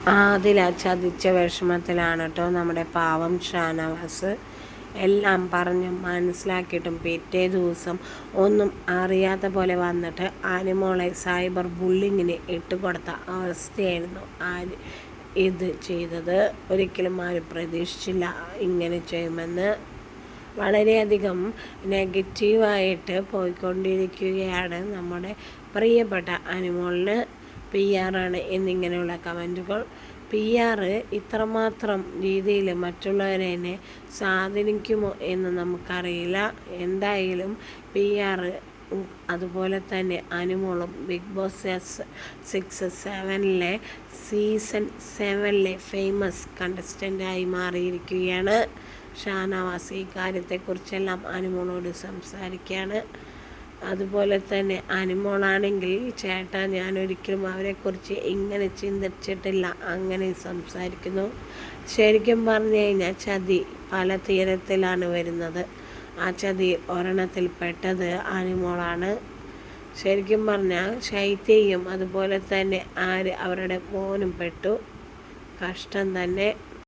അതിൽ ചതിച്ച വിഷമത്തിലാണ് കേട്ടോ നമ്മുടെ പാവം ഷാനവാസ്. എല്ലാം പറഞ്ഞ് മനസ്സിലാക്കിയിട്ടും പിറ്റേ ദിവസം ഒന്നും അറിയാത്ത പോലെ വന്നിട്ട് ആനിമോളെ സൈബർ ബുള്ളിങ്ങിന് ഇട്ടുകൊടുത്ത അവസ്ഥയായിരുന്നു ആര് ഇത് ചെയ്തത്. ഒരിക്കലും ആരും പ്രതീക്ഷിച്ചില്ല ഇങ്ങനെ ചെയ്യുമെന്ന്. വളരെയധികം നെഗറ്റീവായിട്ട് പോയിക്കൊണ്ടിരിക്കുകയാണ് നമ്മുടെ പ്രിയപ്പെട്ട അനിമോളിന് പി ആറാണ് എന്നിങ്ങനെയുള്ള കമന്റുകൾ. പി ആർ ഇത്രമാത്രം രീതിയിൽ മറ്റുള്ളവരെ സ്വാധീനിക്കുമോ എന്ന് നമുക്കറിയില്ല. എന്തായാലും പി ആർ അതുപോലെ തന്നെ അനുമോളും ബിഗ് ബോസ് സിക്സ് സെവനിലെ സീസൺ സെവനിലെ ഫേമസ് കണ്ടസ്റ്റന്റായി മാറിയിരിക്കുകയാണ്. ഷാനവാസ് ഈ കാര്യത്തെക്കുറിച്ചെല്ലാം അനുമോളോട് സംസാരിക്കുകയാണ്. അതുപോലെ തന്നെ അനുമോളാണെങ്കിൽ ചേട്ടാ ഞാൻ ഒരിക്കലും അവരെക്കുറിച്ച് ഇങ്ങനെ ചിന്തിച്ചിട്ടില്ല. അങ്ങനെ സംസാരിക്കുന്നു. ശരിക്കും പറഞ്ഞു കഴിഞ്ഞാൽ ചതി പല തീരത്തിലാണ് വരുന്നത്. ആ ചതി ഒരെണ്ണത്തിൽ പെട്ടത് അനുമോളാണ്. ശരിക്കും പറഞ്ഞാൽ ശൈത്യയും അതുപോലെ തന്നെ ആര് അവരുടെ മോനും പെട്ടു. കഷ്ടം തന്നെ.